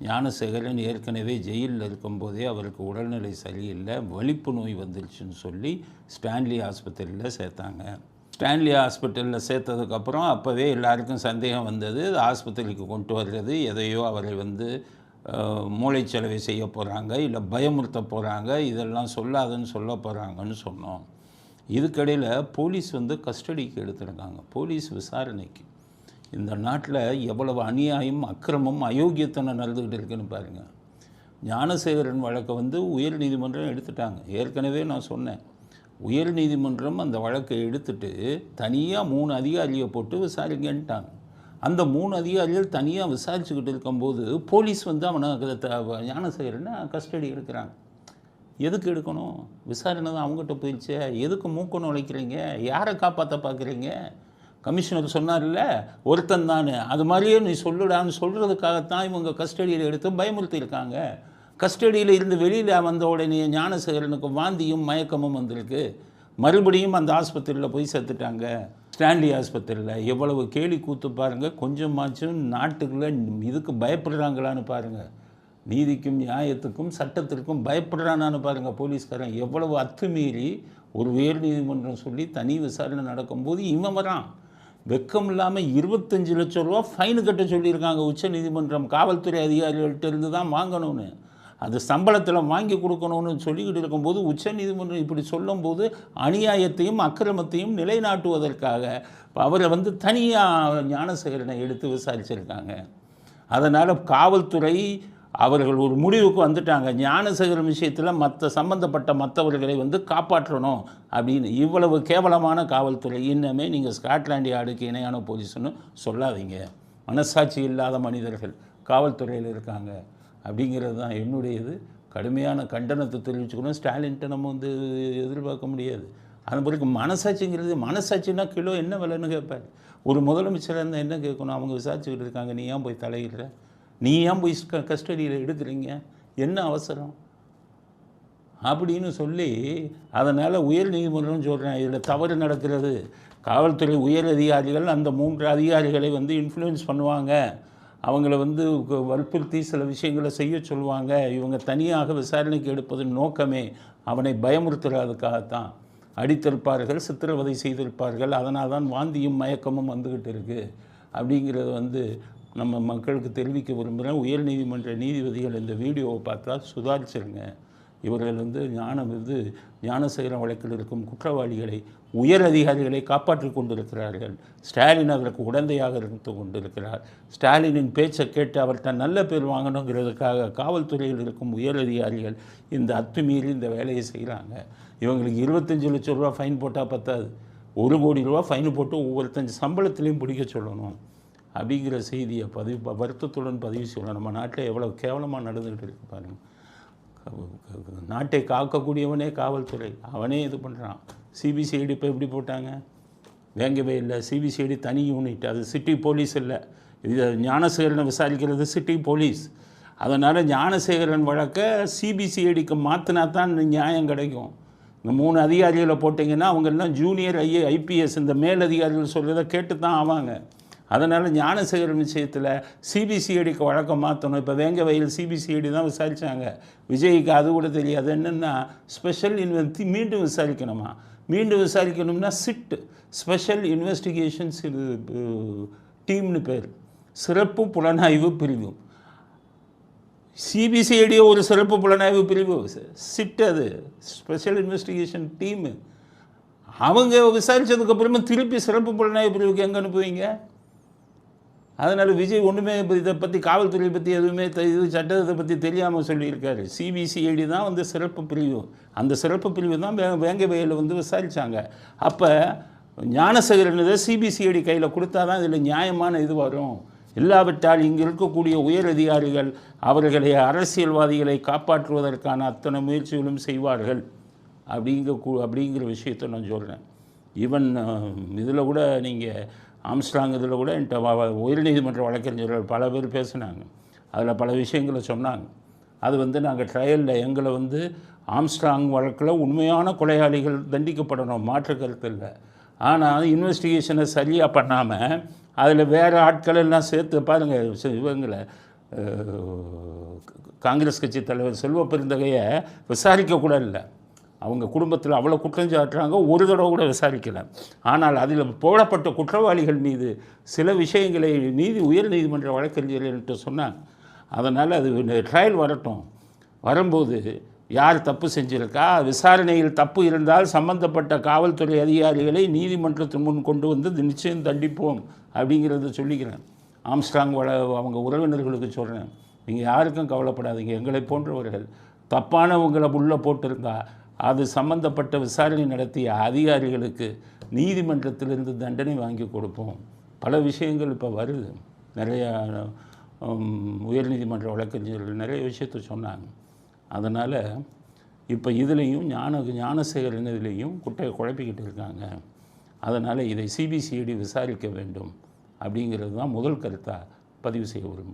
ஞானசேகரன் ஏற்கனவே ஜெயிலில் இருக்கும்போதே அவருக்கு உடல்நிலை சரியில்லை வலிப்பு நோய் வந்துருச்சுன்னு சொல்லி ஸ்டான்லி ஆஸ்பத்திரியில் சேர்த்தாங்க. ஸ்டான்லி ஹாஸ்பிட்டலில் சேர்த்ததுக்கப்புறம் அப்போவே எல்லாருக்கும் சந்தேகம் வந்தது ஆஸ்பத்திரிக்கு கொண்டு வர்றது எதையோ அவரை வந்து மூளைச்சலவை செய்ய போகிறாங்க இல்லை பயமுறுத்த போகிறாங்க இதெல்லாம் சொல்லாதுன்னு சொல்ல போகிறாங்கன்னு சொன்னோம். இதுக்கடையில் போலீஸ் வந்து கஸ்டடிக்கு எடுத்திருக்காங்க போலீஸ் விசாரணைக்கு. இந்த நாட்டில் எவ்வளவு அநியாயம் அக்கிரமம் அயோக்கியத்தனம் நடந்துக்கிட்டு இருக்குன்னு பாருங்கள் ஞானசேகரன் வழக்கை வந்து உயர் நீதிமன்றம் எடுத்துட்டாங்க. ஏற்கனவே நான் சொன்னேன். உயர் நீதிமன்றம் அந்த வழக்கை எடுத்துட்டு தனியாக மூணு அதிகாரியை போட்டு விசாரிங்கன்ட்டாங்க. அந்த மூணு அதிகாரிகள் தனியாக விசாரிச்சுக்கிட்டு இருக்கும்போது போலீஸ் வந்து அவனை க- த- ஞானசேகரனை கஸ்டடி எடுக்கிறாங்க. எதுக்கு எடுக்கணும்? விசாரணை தான் அவங்ககிட்ட போயிடுச்சே. எதுக்கு மூக்கணும் உழைக்கிறீங்க யாரை காப்பாற்ற பார்க்குறீங்க கமிஷனர் சொன்னார்ல ஒருத்தன் தான். அது மாதிரியே நீ சொல்லுடான்னு சொல்கிறதுக்காகத்தான் இவங்க கஸ்டடியில் எடுத்து பயமுறுத்தியிருக்காங்க. கஸ்டடியில் இருந்து வெளியில் வந்த உடனே ஞானசேகரனுக்கு வாந்தியும் மயக்கமும் வந்திருக்கு. மறுபடியும் அந்த ஆஸ்பத்திரியில் போய் செத்துட்டாங்க ஸ்டான்லி ஆஸ்பத்திரியில். எவ்வளவு கேலி கூத்து பாருங்கள் கொஞ்சமாச்சும் நாட்டுக்குள்ளே இதுக்கு பயப்படுறாங்களான்னு பாருங்கள் நீதிக்கும் நியாயத்துக்கும் சட்டத்திற்கும் பயப்படுறானான்னு பாருங்கள் போலீஸ்காரன். எவ்வளவு அத்துமீறி ஒரு உயர் நீதிமன்றம் சொல்லி தனி விசாரணை நடக்கும்போது இவன் வரான். வெக்கம் இல்லாமல் இருபத்தஞ்சு லட்சம் ரூபா ஃபைனு கட்ட சொல்லியிருக்காங்க உச்ச நீதிமன்றம். காவல்துறை அதிகாரிகள்கிட்ட இருந்து தான் வாங்கணும்னு. அது சம்பளத்தில் வாங்கி கொடுக்கணும்னு சொல்லிக்கிட்டு இருக்கும்போது உச்ச நீதிமன்றம் இப்படி சொல்லும்போது அநியாயத்தையும் அக்கிரமத்தையும் நிலைநாட்டுவதற்காக அவரை வந்து தனியாக ஞானசேகரனை எடுத்து விசாரிச்சிருக்காங்க. அதனால் காவல்துறை அவர்கள் ஒரு முடிவுக்கு வந்துட்டாங்க. ஞானசேகரம் விஷயத்தில் மற்ற சம்பந்தப்பட்ட மற்றவர்களை வந்து காப்பாற்றணும் அப்படின்னு. இவ்வளவு கேவலமான காவல்துறை இன்னமே நீங்கள் ஸ்காட்லாண்ட் யார்டுக்கு இணையான போலீஸ்னு சொல்லாதீங்க. மனசாட்சி இல்லாத மனிதர்கள் காவல்துறையில் இருக்காங்க. அப்படிங்கிறது தான் என்னுடையது. கடுமையான கண்டனத்தை தெரிவிச்சுக்கணும். ஸ்டாலின்ட்ட நம்ம வந்து எதிர்பார்க்க முடியாது. அதன் பிறகு மனசாட்சிங்கிறது மனசாட்சின்னா கிலோ என்ன விலைன்னு கேட்பார். ஒரு முதலமைச்சராக இருந்தால் என்ன கேட்கணும்? அவங்க விசாரிச்சுக்கிட்டு இருக்காங்க. நீ ஏன் போய் தலையிடுற? நீ ஏன் போய் கஸ்டடியில் எடுக்கிறீங்க? என்ன அவசரம்? அப்படின்னு சொல்லி அதனால் உயர் நீதிமன்றம் சொல்கிறேன் இதில் தவறு நடக்கிறது. காவல்துறை உயர் அதிகாரிகள் அந்த மூன்று அதிகாரிகளை வந்து இன்ஃப்ளூயன்ஸ் பண்ணுவாங்க. அவங்கள வந்து வற்புறுத்தி சில விஷயங்களை செய்ய சொல்லுவாங்க. இவங்க தனியாக விசாரணைக்கு எடுப்பதன் நோக்கமே அவனை பயமுறுத்துறதுக்காகத்தான். அடித்திருப்பார்கள் சித்திரவதை செய்திருப்பார்கள். அதனால் தான் வாந்தியும் மயக்கமும் வந்துக்கிட்டு இருக்குது அப்படிங்கிறது வந்து நம்ம மக்களுக்கு தெரிவிக்க விரும்புகிறேன். உயர் நீதிமன்ற நீதிபதிகள் இந்த வீடியோவை பார்த்தா சுதாரிச்சிருங்க இவர்கள் வந்து ஞானம் வந்து ஞானசேகரம் வழக்கில் இருக்கும் குற்றவாளிகளை உயர் அதிகாரிகளை காப்பாற்றி கொண்டிருக்கிறார்கள். ஸ்டாலின் அதற்கு உடந்தையாக இருந்து கொண்டிருக்கிறார். ஸ்டாலினின் பேச்சை கேட்டு அவர்கிட்ட நல்ல பேர் வாங்கணுங்கிறதுக்காக காவல்துறையில் இருக்கும் உயர் அதிகாரிகள் இந்த அத்துமீறி இந்த வேலையை செய்கிறாங்க. இவங்களுக்கு இருபத்தஞ்சு லட்சம் ரூபா ஃபைன் போட்டால் பத்தாது. ஒரு கோடி ரூபா ஃபைன் போட்டு ஒவ்வொருத்தஞ்சு சம்பளத்திலையும் பிடிக்க சொல்லணும். அப்படிங்கிற செய்தியை பதிவு வருத்தத்துடன் பதிவு செய்யணும் நம்ம நாட்டில் எவ்வளோ கேவலமாக நடந்துக்கிட்டு இருக்கு பாருங்க. நாட்டை காக்கக்கூடியவனே காவல்துறை. அவனே இது பண்ணுறான் சிபிசிஐடி இப்போ எப்படி போட்டாங்க? வேங்கவே இல்லை. சிபிசிஐடி தனி யூனிட் அது சிட்டி போலீஸ் இல்லை. இது ஞானசேகரனை விசாரிக்கிறது சிட்டி போலீஸ் அதனால் ஞானசேகரன் வழக்கை சிபிசிஐடிக்கு மாற்றினா தான் நியாயம் கிடைக்கும். இந்த மூணு அதிகாரிகளை போட்டிங்கன்னா அவங்க எல்லாம் ஜூனியர் ஐஏ ஐபிஎஸ் இந்த மேல் அதிகாரிகள் சொல்கிறத கேட்டு தான் ஆவாங்க. அதனால் ஞானசேகரன் விஷயத்தில் சிபிசிஐடிக்கு வழக்கம் மாற்றணும் இப்போ வேங்க வயல் சிபிசிஐடி தான் விசாரித்தாங்க விஜய்க்கு அது கூட தெரியாது. என்னென்னா ஸ்பெஷல் இன்வெஸ்டி மீண்டும் விசாரிக்கணுமா? மீண்டும் விசாரிக்கணும்னா சிட் ஸ்பெஷல் இன்வெஸ்டிகேஷன்ஸ் டீம்னு பேர். சிறப்பு புலனாய்வு பிரிவு. சிபிசிஐடி ஒரு சிறப்பு புலனாய்வு பிரிவு. சிட் அது ஸ்பெஷல் இன்வெஸ்டிகேஷன் டீமு அவங்க விசாரித்ததுக்கப்புறமா திருப்பி சிறப்பு புலனாய்வு பிரிவுக்கு எங்கே அனுப்புவீங்க அதனால் விஜய் ஒன்றுமே இப்போ இதை பற்றி காவல்துறையை பற்றி எதுவுமே இது சட்டத்தை பற்றி தெரியாமல் சொல்லியிருக்காரு. சிபிசிஐடி தான் வந்து சிறப்பு பிரிவு. அந்த சிறப்பு பிரிவு தான் வே வேங்க வயலில் வந்து விசாரித்தாங்க அப்போ ஞானசேகரன் இதை சிபிசிஐடி கையில் கொடுத்தா தான் இதில் நியாயமான இது வரும். இல்லாவிட்டால் இங்கே இருக்கக்கூடிய உயர் அதிகாரிகள் அவர்களை அரசியல்வாதிகளை காப்பாற்றுவதற்கான அத்தனை முயற்சிகளும் செய்வார்கள். அப்படிங்க கூ- அப்படிங்கிற விஷயத்தை நான் சொல்கிறேன் ஈவன் இதில் கூட நீங்கள் ஆம்ஸ்ட்ராங் இதில் கூட என்கிட்ட உயர்நீதிமன்ற வழக்கறிஞர்கள் பல பேர் பேசினாங்க. அதில் பல விஷயங்களை சொன்னாங்க. அது வந்து நாங்கள் ட்ரையலில் எங்களை வந்து ஆம்ஸ்ட்ராங் வழக்கில் உண்மையான கொலையாளிகள் தண்டிக்கப்படணும் மாற்று கருத்து இல்லை. ஆனால் இன்வெஸ்டிகேஷனை சரியாக பண்ணாமல் அதில் வேறு ஆட்கள் எல்லாம் சேர்த்து பாருங்கள் இவங்களை காங்கிரஸ் கட்சி தலைவர் செல்வ பெருந்தகையை விசாரிக்க கூட இல்லை. அவங்க குடும்பத்தில் அவ்வளோ குற்றம் சாட்டுறாங்க. ஒரு தடவை கூட விசாரிக்கலை. ஆனால் அதில் போடப்பட்ட குற்றவாளிகள் மீது சில விஷயங்களை நீதி உயர் நீதிமன்ற வழக்கறிஞர்கள்ட்ட சொன்னாங்க. அதனால் அது ட்ரையல் வரட்டும். வரும்போது யார் தப்பு செஞ்சிருக்கா? விசாரணையில் தப்பு இருந்தால் சம்பந்தப்பட்ட காவல்துறை அதிகாரிகளை நீதிமன்றத்தின் முன் கொண்டு வந்து நிச்சயம் தண்டிப்போம் அப்படிங்கிறத சொல்லிக்கிறேன். ஆம்ஸ்ட்ராங் வள அவங்க உறவினர்களுக்கு சொல்கிறேன் நீங்கள் யாருக்கும் கவலைப்படாதீங்க. எங்களை போன்றவர்கள் தப்பானவங்களை உள்ளே போட்டிருந்தா அது சம்பந்தப்பட்ட விசாரணை நடத்திய அதிகாரிகளுக்கு நீதிமன்றத்திலிருந்து தண்டனை வாங்கி கொடுப்போம். பல விஷயங்கள் இப்போ வருது. நிறையா உயர்நீதிமன்ற வழக்கறிஞர்கள் நிறைய விஷயத்த சொன்னாங்க. அதனால் இப்போ இதுலேயும் ஞான ஞானசேகரன் இதுலேயும் குட்டையை குழப்பிக்கிட்டு இருக்காங்க. அதனால் இதை சிபிசிஐடி விசாரிக்க வேண்டும். அப்படிங்கிறது தான் முதல் கருத்தாக பதிவு செய்ய விரும்புகிறேன்